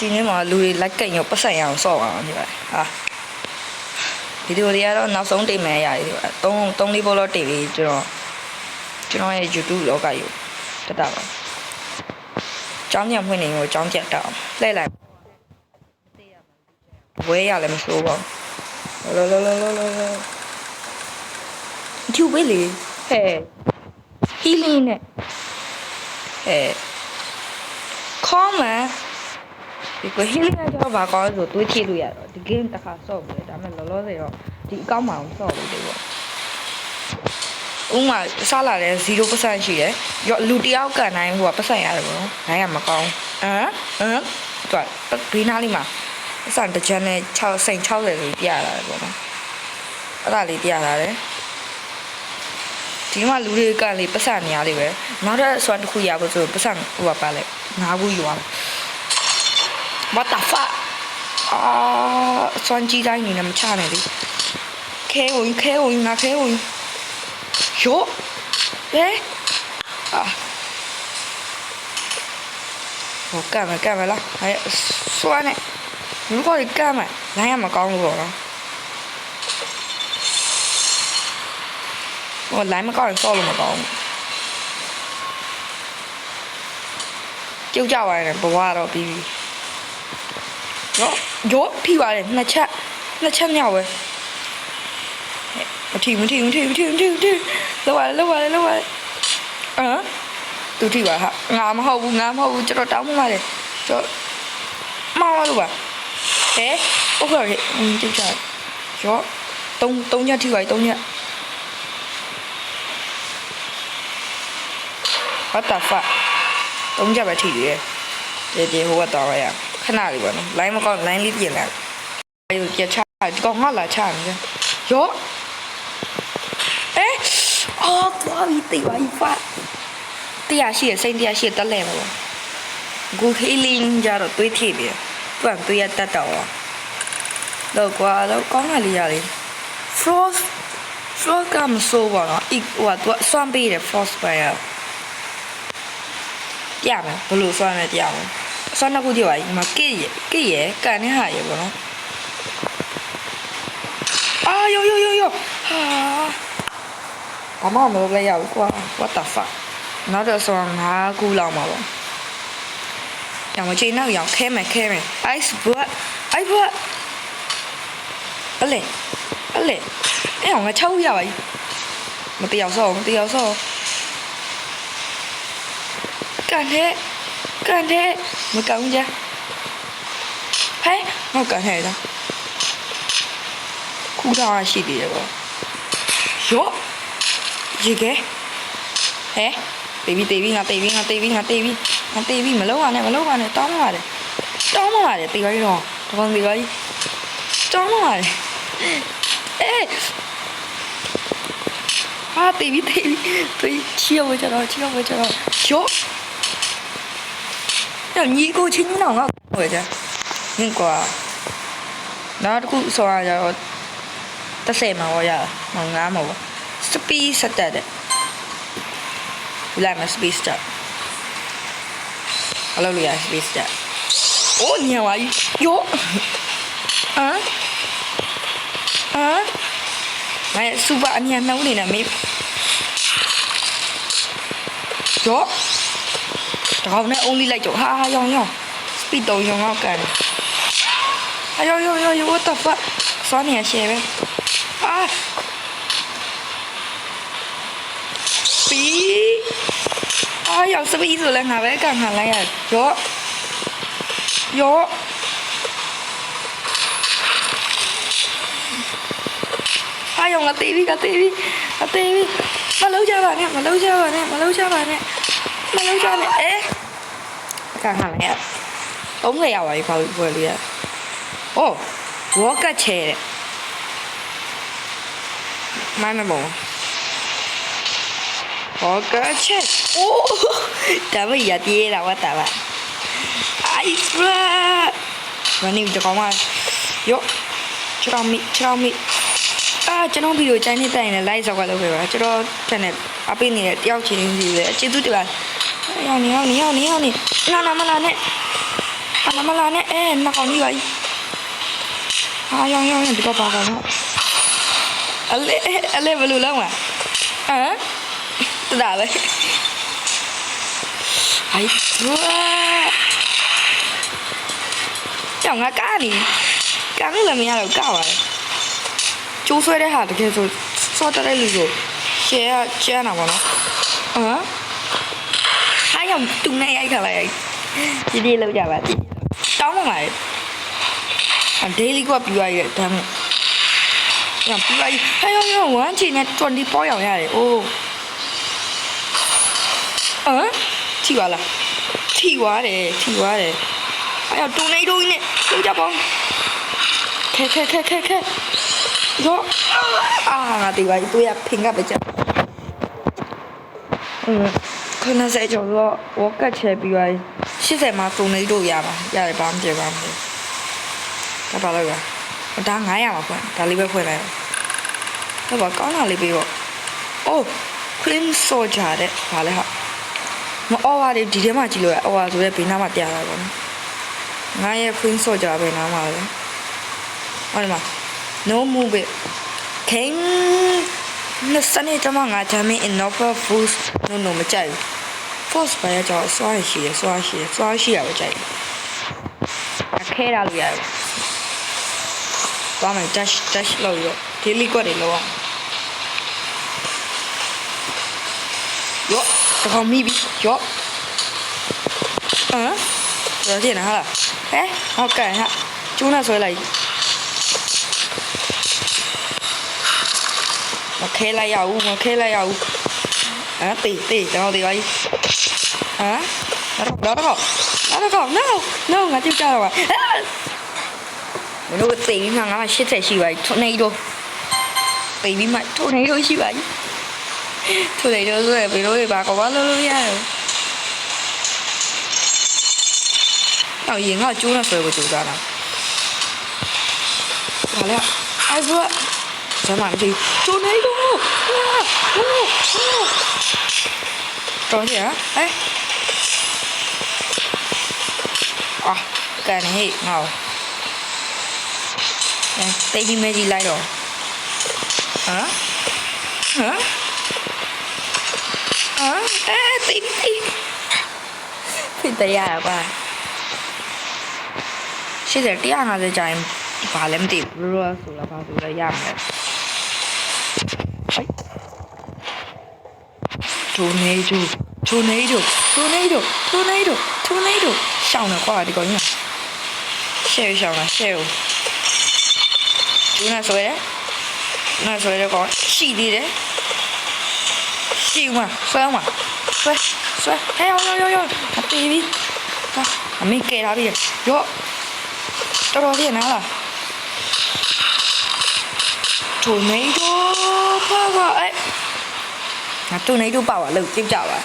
ဒီနေ့မှာလူတွေလိုက်ကင်ရောပတ်ဆက်ရအောင်ဆော့အောင်ဒီပါဟာဗီဒီယိုတွေကတော့နောက်ဆုံးတင်မယ်ရတယ်ဒီပါ3 3လေးဘောလောက်တင်ပြီးကျွန်တော်ကျွန်တော်ရဲ့ YouTube လောကကြီးတက်တာပါကျောင်းညံဖွင့်နေကိုကျောင်းကြက်တော့လှည့်လိုက်ဝဲရလည်းမဆိုးပါဘူးလောလောလောလောလောလောကျူပဲလေဟဲ့ healing နဲ့ဟဲ့ common ဒီကို healing ကကြောဘာကောင်းလဲဆိုတွေးကြည့်လို့ရတော့ဒီ game တစ်ခါဆော့ပြီဒါပေမဲ့လောလောဆယ်တော့ဒီအကောင့်မှာအောင်ဆော့လို့တယ်ပေါ့ဥမာစားလာတယ်0%ရှိတယ်ရောလူတယောက်ကန်တိုင်းဟိုကပတ်ဆိုင်ရတယ်ပေါ့နော်နိုင်ရမကောင်းဟမ်ဟမ်တွတ်ဘေးနားလေးမှာပတ်ဆိုင်တစ်ချမ်းနဲ့6စိန်60လေးပြရတာပေါ့နော်အဲ့ဒါလေးပြရတာတယ်ဒီမှာလူတွေကလေပတ်စံနေရလေးပဲနောက်တော့ဆွမ်းတစ်ခုရဖို့ဆိုပတ်စံဟိုပါပါလေငါးခုယူရမယ် what the fuck အာဆွမ်းကြီးတိုင်းနေနဲ့မချနဲ့လေခဲဝင်ခဲဝင်ငါခဲဝင်ယောဟဲအာဟိုကမ်းမကမ်းမလားအဲဆွမ်းနဲ့လူကလည်းကမ်းမလိုင်းရမကောင်းလို့ပေါ့နော်ဟိုလိုင်းမကောင်းရင်ဆော့လို့မကောင်းဘူးကျုပ်ကြပါ ရော့ဖိပါတယ်နှစ်ချက်နှစ်ချက်မြောက်ပဲမထီမထီမထီမထီမထီမထီလောက်ပါလောက်ပါလောက်ပါဟမ်သူထီပါဟာငါမဟုတ်ဘူးငါမဟုတ်ဘူးကျွန်တော်တောင်းမှပါတယ်ကျွန်တော်မောင်းလို့ပါဟဲ့ဟုတ်ပါရဲ့ဟင်းကြည့်ကြရော့၃၃ညက်ထီပါ၃ညက် What the fuck ၃ညက်ပဲထီတယ်တယ်တယ်ဟိုကတော့ရ ခဏလေးပါနော် line မကောင်း line လေးပြင်လိုက်အေးကြချဒီကောင်ငါလာချနေတယ်ရောအဲအော်သွားပြီတေးပါပြီဖတ်တရားရှိရစိတ်တရားရှိတက်လဲမလို့ဂူဟီလင်းကြတော့တွေးထိပြီသူကတွေးရတတ်တော့တော့ကွာတော့ကောင်းလာလေရတယ် frost frost ကမဆိုးပါတော့อีกဟိုကသူဆွမ်းပေးတယ် frost fire ပြမယ်ဘယ်လိုဆွမ်းလဲပြမယ် ဆွမ်းနှစ်ခုကြည့်ပါဒီမှာကစ်ရကစ်ရကန်နဲ့ဟာရပေါ့နော်အာယောယောယောယောဟာဘာမှမလုပ်လိုက်ရဘူးကွာ what the fuck နောက်တော့ဆွမ်းငါးခုလောက်မှာပေါ့ကြောင်မချိန်နောက်ရောက်ခဲမယ်ခဲမယ် ice butt ice butt အလေအလေအဲ့အောင်ငါ6ရပါပြီမတရားဆောမတရားဆောကန်တဲ့ ကန်တဲ့မကောင်းကြဟဲ့ငေါကန်ခဲ့တာခုတော့ရှိသေးတယ်ပေါ့ရောရေကဲဟဲ့တေးပြီးတေးပြီးငါတေးပြီးငါတေးပြီးငါတေးပြီးငါတေးပြီးမလုံးရနဲ့မလုံးရနဲ့တောင်းပါရတယ်တောင်းပါရတယ်တေးပါတော့တကောင်တေးပါ ကြောင့်ညီကိုချင်းကြီးတော့ငါ့ကိုပဲကြာနင့်ကွာနောက်တစ်ခုဆိုရကြတော့30မှာရောရတာငါမဟုတ်စပီးစတက်တယ်လာမစပီးစတက်အလုပ်လို့ရစပီးစတက်โอ้เนี่ยว่ะโยอ่ะอ่ะမင်းစူပါအမြန်နှုံးနေတယ်မေးရော့ only လိုက်ကြဟာဟာရောင်ရောင် speed တော့ရောင်ရောင်ကန်ဟာရောင်ရောင်ရောင် what the fuck စွမ်းနေရရှယ်ပဲအာပီအာရောင်စပီးဆိုလဲငါပဲကန်ခံလိုက်ရရောရောဟာရောင်ကတေးပြီကတေးပြီကတေးပြီမလုံးကြပါနဲ့မလုံးကြပါနဲ့ မလုံးကြပါနဲ့မလုံးကြနဲ့အဲကန်ခံလိုက်ရ30ရပါပြီဘာလို့ပွဲလို့ရအိုးဝေါ်ကတ်ချဲတဲ့မိုင်းမဘောဝေါ်ကတ်ချဲအိုးဒါမရပြေးလာဝတ်တာပါအိုက်စရာမနီတကောင်မယောချောင်းမီချောင်းမီအာကျွန်တော်ဗီဒီယိုချိုင်းနေတိုင်နေ live ဆောက်ကလုပ်ခဲ့ပါကျွန်တော် channel အပိနေတဲ့တယောက်ချင်းစီပဲကျေးဇူးတင်ပါ 要你要你要你要你，那那么那那， အမမလာနဲ့အဲနှစ်ကောင်ကြီးပါကြီးဟာရောင်ရောင်ဒီကပါကောင်တော့အလေအလေဘယ်လိုလဲမဟမ်တဒါလေအိုက်ဝါကြောင်ငါကားနေကားလည်းမရတော့ကားပါလေကျိုးဆွဲတဲ့ဟာတကယ်ဆိုစောတတဲ့လူဆိုရှယ်ကကျန်းတာပေါ့နော်ဟမ် ဟာရောင်တူနေရိုက်ခါလိုက်ဒီဒီလောက်ကြပါတိတောင်းမှပါလေအဒေးလီကပြီးသွားရဲ့ဒါမှညပြီးသွားဟဲ့ရောရော1ချိန်နဲ့20ပေါ်ရောင်ရတယ်အိုးဟမ်ထိပါလားထိသွားတယ်ထိသွားတယ်အဲ့တော့တူနေတော့နဲ့လောက်ကြပေါ့ခဲခဲခဲခဲခဲရောအာငါဒီပါတူရဖင်ကပဲကြอืม ခဏစဲကျော်တော့ဝက်ကတ်ချဲပြီးသွား80မှာတူနေတော့ရပါရတယ်ဘာမှမပြေပါဘူးဒါပါလို့ရဒါ900ပါဖွင့်ဒါလေးပဲဖွင့်လိုက်တော့ဘာကောင်းတာလေးပေးပေါ့အိုး cream soja တဲ့ဘာလဲဟာမအော်ဝါတွေဒီထဲမှာကြည့်လို့ရအော်ဝါဆိုရဲဘေးနားမှာပြရတာပေါ့နော်ငါရဲ့ cream soja ပဲနားမှာလဲဟောဒီမှာ no move it king နစနေတမငါချမ်းမင်း enough foods no no မကြိုက်ဘူး force ဘာရကြောင့်စွားရှိရစွားရှိရစွားရှိရပဲကြိုက်တယ်အခဲရလို့ရတယ်သွားမယ် dash dash လို့ရ daily ကွက်တွေလောက်အောင်ယောတကောင်မိပြီယောဟမ်ရတဲ့နားလားဟဲဟုတ်ကဲ့ဟာကျူးနေဆွဲလိုက် မခဲလိုက်ရဘူးမခဲလိုက်ရဘူးဟမ်တေးတေးတော့တေးပါကြီးဟမ်တော့တော့တော့တော့ no no ငါကြည့်ကြတော့ပါမင်းတို့တေးပြီးမှငါမှ80ရှိပါပြီထုံနေတော့တေးပြီးမှထုံနေတော့ရှိပါပြီထုံနေတော့ဆိုရဘယ်လိုလဲပါကောလို့လို့ရတယ်တော့ရင်ကကျိုး နေဆွဲကိုကြိုးစားတာဘာလဲအဲ့ဒါဇမန်ဒီတိုနေဒိုတော်ရဟဲ့အာကန်ဟေးငေါအဲတေးဒီမဲကြီးလိုက်တော့ဟမ်ဟမ်အာအဲတေးတေးဖိတရရပါ ရှိတယ်150ကျရင်ဘာလဲမသိဘူးဘယ်လိုဆိုလာပါဆိုလဲရမယ်တိုနေဒိုတိုနေဒိုတိုနေဒိုတိုနေဒိုတိုနေဒိုရှောင်းတယ်ကွာဒီကောင်ကြီးရှဲရှောင်းတာရှဲဦးကျူးနေဆွဲတယ်နာဆွဲတယ်ကောင်ရှိသေးတယ်ရှိဦးမဆွဲဦးမဆွဲဆွဲဟဲ့ယောယောယောယောအတေးပြီဟာအမေကဲလာပြီယောတော်တော်လေးနားလား tornado ပါပါအဲ့ ငါ tornado ပါပါလို့ကြည့်ကြပါ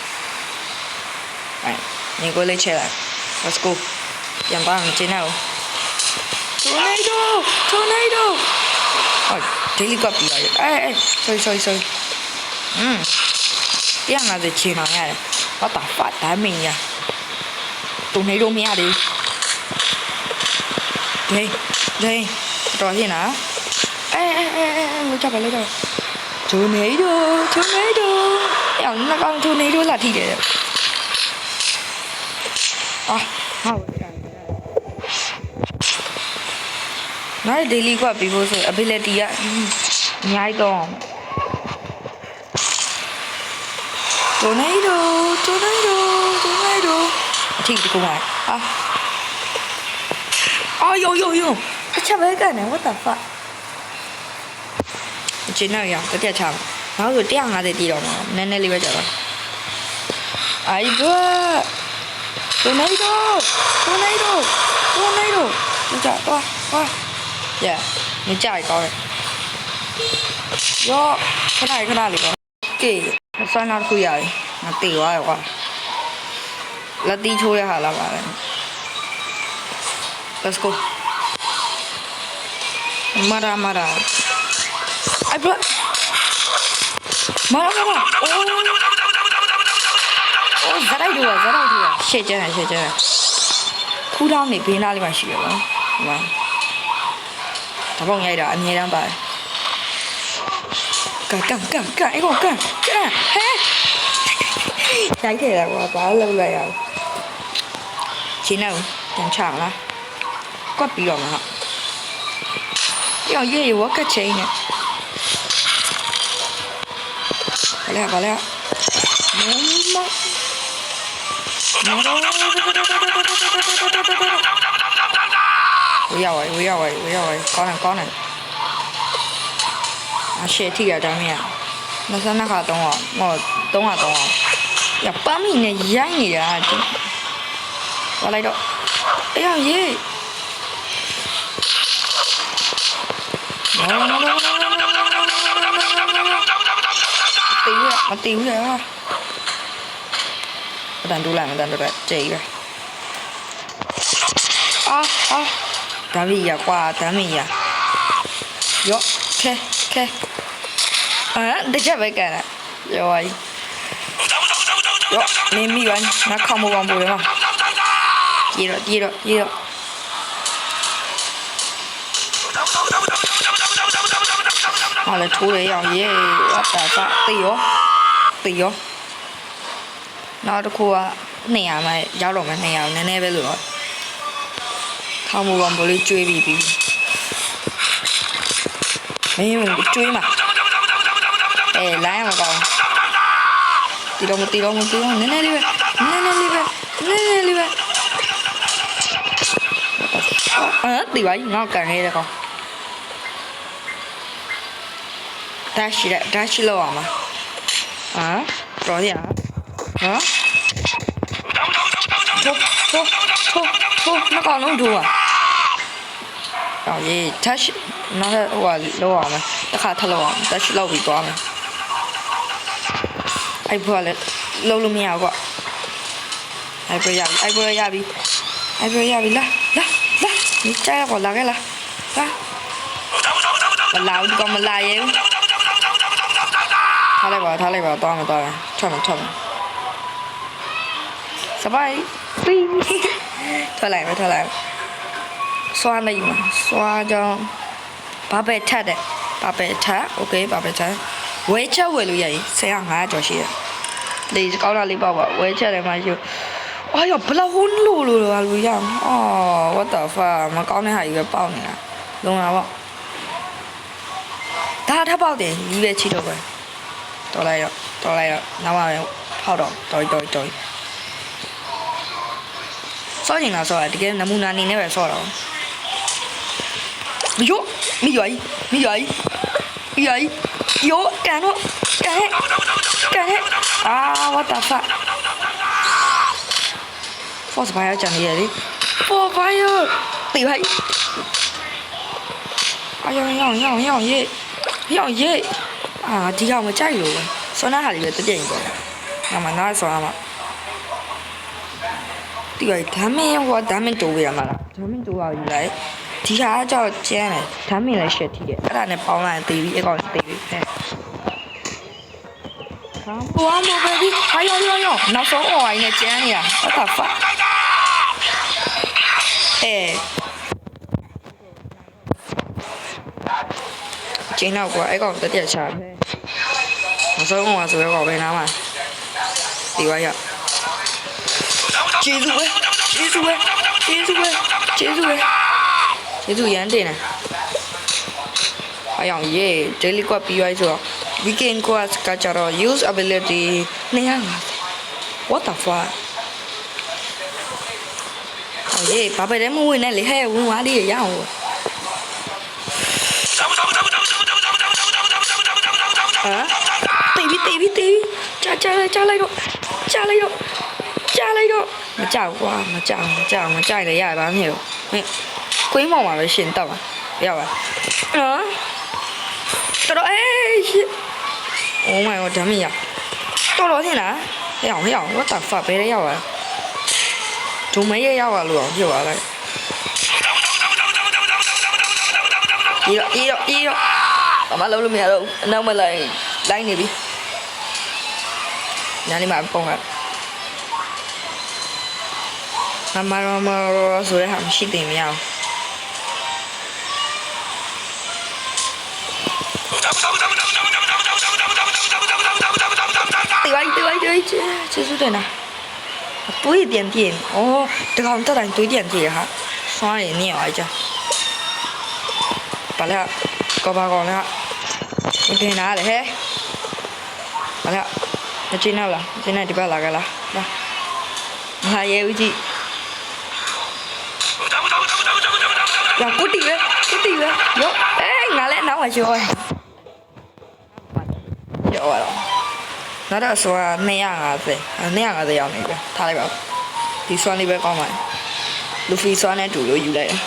အဲ့ညီကိုလေးချက်လိုက် let's go ပြန်ပါအောင်ကျင်းအောင် tornado tornado ဟော daily ကပ်ပြီးရတယ်အဲ့အဲ့ sorry sorry sorry อืมပြန်လာတဲ့ချိန်အောင်ရတယ် what the fuck ဒါမင်းညာ tornado မရသေးဘူးဒိန်းဒိန်းတော်ရှင်းလားအဲအဲအဲအဲလောက်ကြ ပါလောက်ကြပါတိုနေဒိုတိုနေဒိုအော်နှစ်ကောင်တိုနေဒိုလာထိတယ်အာဟာဝယ်ကန်နိုင် daily ကပြီးဖို့ဆို ability ကအများကြီးတော့တိုနေဒိုတိုနေဒိုတိုနေဒိုအထိတကူပါအာအာယောယောယောအချက်ပဲကန်နေ what the fuck အချင်းတော့ရအောင်တစ်ချက်ချအောင် နောက်ဆို150တီးတော့မှာနည်းနည်းလေးပဲကြာတော့အိုင်ဘတိုနေဒိုတိုနေဒိုတိုနေဒိုကြာတော့ဟာရမကြိုက်ကောင်းတယ်ရောခဏခဏလေးပေါ့ကေဆွမ်းနောက်ခုရပြီငါတေသွားရောကွာလက်တီးချိုးရဟာလာပါလေ Let's go. Mara mara. Ay, bro. Mara mara. Oh. Oh, zaray duwa, zaray duwa. ရှေ့ကျန်းတယ်ရှေ့ကျန်းတယ်ခခူးထောင်းနေဘေးနားလေးမှာရှိရပါဒီမှာဒါပေါ့ရိုက်တာအမြဲတမ်းပါတယ်ကန်ကန်ကန်ကန်အဲ့ကောင်ကန်ကန်ဟဲရိုက်တယ်လားကွာဘာလို့လောက်လိုက်ရအောင်ရှင်းတော့ပြန်ချမလားကွက်ပြီးတော့မှာဟာရောရေးရဝကချင်းနဲ့ဘာလဲဘာလဲမမဝေးရဝေးဝေးရဝေးဝေးရဝေးကောင်းတယ်ကောင်းတယ်အရှေ့ထိရတာမင်းနှ có lẽ có lẽ quý yêu ấy quý yêu ấy quý yêu ấy con này có này. À shit thiệt đó mẹ nó sao nó khá tông à ngồi, tông à tông à ya ba mi này giang gì à chứ. Qua đây đâu ấy là gì? no no no no മത്തിങ്ങ തണ്ടുള്ളാണ് തണ്ടുള്ള ചെയ്യുക ആ ആ തമിയ ക്വാ തമിയ യോ കെ കെ ആ deixa ver cara yo ahí yo me mi van na como van por va tiro tiro tiro mà lại thú đấy à yeah. What the fuck tiêu ပေရောနောက်တစ်ခုက200မှရောက်တော့မှ200ကိုနည်းနည်းပဲလို့တော့ထောင်းမှုကောင်ဘလေးကျွေးပြီးပြီမင်းကျွေးမှာအဲလိုင်းအောင်ကောင်တီတော့မတီတော့မတီတော့နည်းနည်းလေးပဲနည်းနည်းလေးပဲနည်းနည်းလေးပဲအာတီပါငါကန်ရဲတဲ့ကောင်ဒါရှိတဲ့ဒါရှိလောက်အောင်ပါ ဟာတော်ရဟာဟုတ်ဟုတ်ဟုတ်ဟုတ်နှကောင်လုံးဒူอ่ะတော်ရေး touch နောက်ဟိုဟာလောက်အောင်မယ်တစ်ခါထလောက်အောင် touch လောက်ပြီးသွားမယ်အဲ့ဘွားလည်းလုံးလို့မရဘူးကွအဲ့ဘွားရပြီအဲ့ဘွားရပြီအဲ့ဘွားရပြီလာလာလာဒီကြဲကောလာခဲ့လာလာမလာဘူးကောမလာရဲ့ ထားလိုက်ပါထားလိုက်ပါသွားမယ်သွားမယ်ထွက်မယ်ထွက်မယ်စပိုင်ပြီးထွက်လိုက်မယ်ထွက်လိုက်စွာလိုက်မှာစွာကြောင်းဘာပဲထက်တဲ့ဘာပဲထက်โอเคဘာပဲထက်ဝဲချက်ဝယ်လို့ရရင်ဆယ်က900ကျော်ရှိတယ်လေကောင်းတာလေးပေါ့ပါဝဲချက်တယ်မှာရှိအော်ရဘလောက်ဟိုးလို့လို့လာလို့ရအောင်အော် what the fuck မကောင်းတဲ့ဟာကြီးပဲပေါက်နေတာလုံလာပေါ့ဒါထပ်ပေါက်တယ်ကြီးပဲချီတော့ပဲ တော်လိုက်တော့တော်လိုက်တော့နောက်မှဖောက်တော့တော်တော်တော်စောကျင်တာစောတာတကယ်နမူနာအနေနဲ့ပဲစောတော့မီယိုမီယိုကြီးမီယိုကြီးမီယိုကြီးယိုကန်တော့ကန်ဟဲ့ကန်ဟဲ့အာ what the fuck force fire ကြံနေရလေ for fire တိဟိုက်အယောင်ယောင်ယောင်ယောင်ရေယောင်ရေ 啊ဒီကောင်မကြိုက်လို့ပဲဆွမ်းနာဟာလေးပဲတပြိုင်ပေါ့ငါမနာဆွမ်းမှာဒီကဓာမင်းဟောဓာမင်းတိုးရမှာလားဓာမင်းတိုးပါယူလိုက်ဒီဟာကကြောက်ကျန်းတယ်ဓာမင်းလည်းရှက်ထီးတယ်အဲ့ဒါနဲ့ပေါင်းလိုက်တေးပြီးအကောင်တေးပြီးဟဲ့ဟာဘောမဘယ်ဒီဟာယောယောယောနောက်ဆုံးအော်အိုင်းနဲ့ကျန်းနေတာ what the fuck အဲကျင်းတော့ကွာအဲ့ကောင်တက်တက်ချာပဲ မဆုံးအောင်ဆိုတော့ပဲနားမှာဒီဝါရကျေးဇူးပဲကျေးဇူးပဲကျေးဇူးပဲကျေးဇူးပဲကျေးဇူးရမ်းတင်တယ်အယောင်ရေး daily quad ပြီးသွားဆိုတော့ weekend quad ကကြတော့ use ability 250 what the fuck ဟောရေးဘာပဲလဲမဝင်နဲ့လေဟဲ့ဝင်သွားလေးရအောင်ဟာ တေးပြီတေးပြီတေးပြီကြာကြာလိုက်ကြာလိုက်တော့ကြာလိုက်တော့ကြာလိုက်တော့မကြောက်ကွာမကြောက်မကြောက်မကြောက်လည်းရပါမလို့ဟင်ကွင်းမောင်ပါပဲရှင်တော့ပါရပါနော်တော်တော်အေး Oh my god ဒါမရတော်တော်ထင်လားဟဲ့အောင်ဟဲ့အောင် what the fuck ဘယ်လဲရောက်လာဒုံမရရောက်လာလို့အောင်ပြောပါလိုက်ဒီတော့ဒီတော့ဒီတော့ဘာမှလုပ်လို့မရတော့ဘူးအနောက်မလိုက်လိုက်နေပြီ နားလေးမှာပုံရမမရမရဆိုတဲ့ဟာမရှိသိမရအောင်တိဝိုင်းတိဝိုင်းတိဝိုင်းကျေးဇူးတင်တာတွေးပြန်ပြင်ဩတကောင်တက်တိုင်းတွေးပြန်ပြင်ဟာစွားရည်နေရအောင်ကြာပါလားကဘာကောင်လားမတင်တာလေဟဲ့ပါလား 来了，进来就不要那个了，来，还有几。呀，不对了，不对了，有，哎，俺来拿我去哎。有了。နောက်တော့ဆိုတော့250 250ရောက်နေပြီထားလိုက်ပါဒီဆွမ်းလေးပဲကောင်းပါလူဖီဆွမ်းနဲ့တူလို့ယူလိုက်တယ်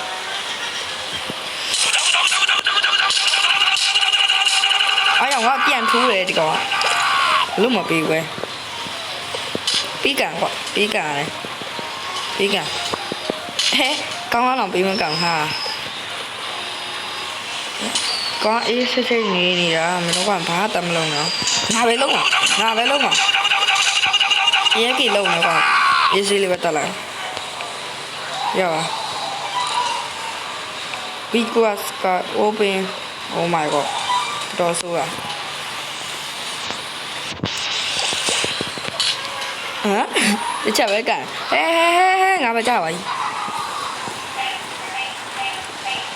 အားရောကပြန်ထိုးတယ်ဒီကောင်က လို့မပေးဘူးပြီးကန်ကွာပြီးကန်လေပြီးကန်ဟဲကောင်းအောင်ပေးမကောင်းဟာကောင်းအေးစစ်စစ်နေနေတာမင်းတို့ကဘာတမလုံးနော်ငါပဲလုံးမှာငါပဲလုံးမှာရဲကြီးလုံးနေကွာအေးစီလေးပဲတက်လိုက်ရပါ because got open oh my god တော်ဆိုးอ่ ဟမ်တချက်ပဲကန်ဟဲဟဲဟဲငါမကြပါဘူး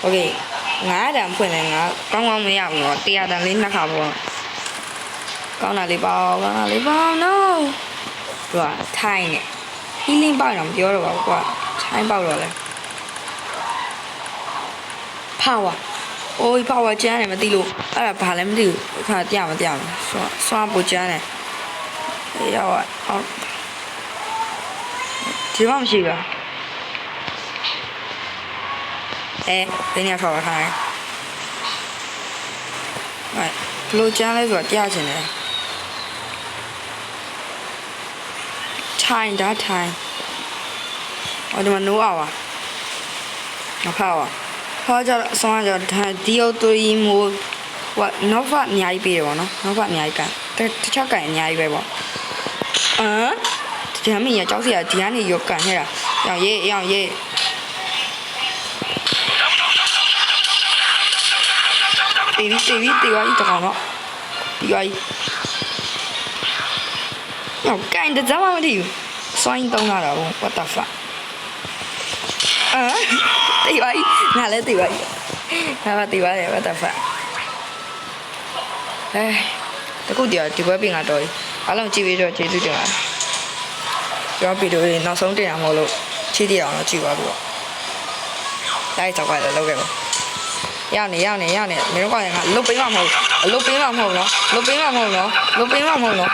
โอเคငါးတန်ဖွင့်လဲငါကောင်းကောင်းမရဘူးတော့တရားတန်လေးနှစ်ခါပေါ့ကောင်းတာလေးပေါ့ကောင်းတာလေးပေါ့ no သူကထိုင်းနဲ့ healing ပေါက်တော့မပြောတော့ပါဘူးကွာထိုင်းပေါက်တော့လဲ power အိုး power ကျန်းတယ်မသိလို့အဲ့ဒါဘာလဲမသိဘူးခါတရားမတရားဘူးစွာစွာပူကျန်းတယ်ရောက်အောင် ဒီမှမရှိဘူးအဲဘယ်နေရာထောက်ပါခိုင်းဟဲ့ဘလို့ကျန်းလဲဆိုတော့တရားချင်တယ်ထိုင်ဒါထိုင်ဟောဒီမှာ no hour မဖောက်ပါဟောကြတော့အဆောင်ကြတော့ဒါဒီယိုတူရီမိုဟိုနော့ဖတ်အများကြီးပေးတယ်ပေါ့နော်နော့ဖတ်အများကြီးကန်တခြားကန်အများကြီးပဲပေါ့အမ် ဒီကမင်းရကြောက်စရာဒီကနေရောကန်ခဲ့တာရောင်ရေးရောင်ရေးတေးပြီးတေးပြီးတေးသွားပြီတကောင်တော့ဒီသွားပြီရောကန်တကြမ်းမမသိဘူးစွိုင်းတုံးလာတာဘု what the fuck အာတေးပါကြီးငါလည်းတေးပါကြီးငါမတေးပါလေ what the fuck အဲတခုတည်းဒီဘက်ပြင်ကတော့အားလုံးကြည့်ပြီးတော့ကျေးဇူးတင်ပါတယ် ကျွန်တော်ဗီဒီယိုလေးနောက်ဆုံးတင်ရမလို့ချီးတည်အောင်တော့ကြည့်ပါလို့လိုက်ကြောက်ကြတယ်လောက်ခဲ့ပါရောက်နေရောက်နေရောက်နေမင်းတို့ကငါလုတ်ပေးမှမဟုတ်လုတ်ပေးမှမဟုတ်နော်လုတ်ပေးမှမဟုတ်နော်လုတ်ပေးမှမဟုတ်နော်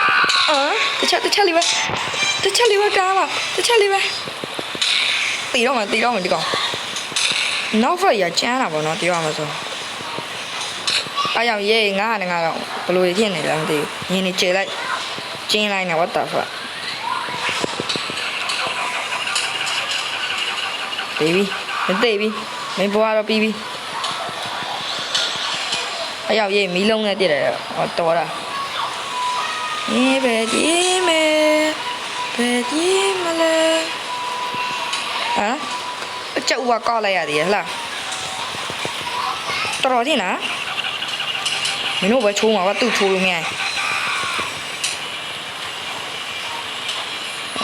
အာတစ်ချက်တစ်ချက်လေးပဲတစ်ချက်လေးပဲကားပါတစ်ချက်လေးပဲတီတော့မှတီတော့မှဒီကောင်နောက်ဖက်ရကျန်းတာပေါ့နော်ပြောရမှာဆိုအားကြောင့်ရေးငါးနဲ့ငါတော့ဘယ်လိုဖြစ်နေလဲမသိဘူးညင်းနေကျေလိုက်ကျင်းလိုက်နေ what the fuck baby မသိပြီမင်းဘွားတော့ပြီးပြီအားကြောင့်ရေးမီးလုံးနဲ့တည့်တယ်ဟောတော်တာအေးပဲဒီမဲပဲဒီမလဲဟမ်အကျုပ်ကကောက်လိုက်ရသေးရဲ့ဟလားတော်တော်ချင်းလားမင်းတို့ပဲချိုးမှာကသူ့ချိုးလို့မရဘူး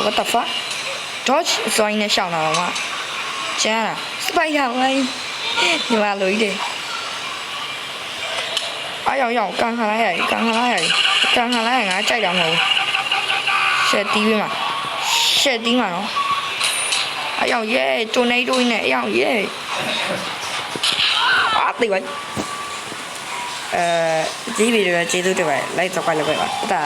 What the fuck Dodge ဆိုင်းနဲ့ရှောင်းလာတော့မှ ကျန်းလားစပိုက်ရဝိုင်းဒီမှာလို့ကြီးတယ်အားရောက်ရောက်ကန်ခါလိုက်ရကန်ခါလိုက်ရကန်ခါလိုက်ရငါကြိုက်တာမဟုတ်ဘူးရှက်တီးပြီးမှာရှက်တီးမှာနော်အယောင်ရဲတိုနေတိုနဲ့အယောင်ရဲအာသိပါအဲဒီဗီဒီယိုကျေးဇူးတင်ပါတယ်လိုက်တော့ကြည့်လိုက်ပါဟုတ်တာ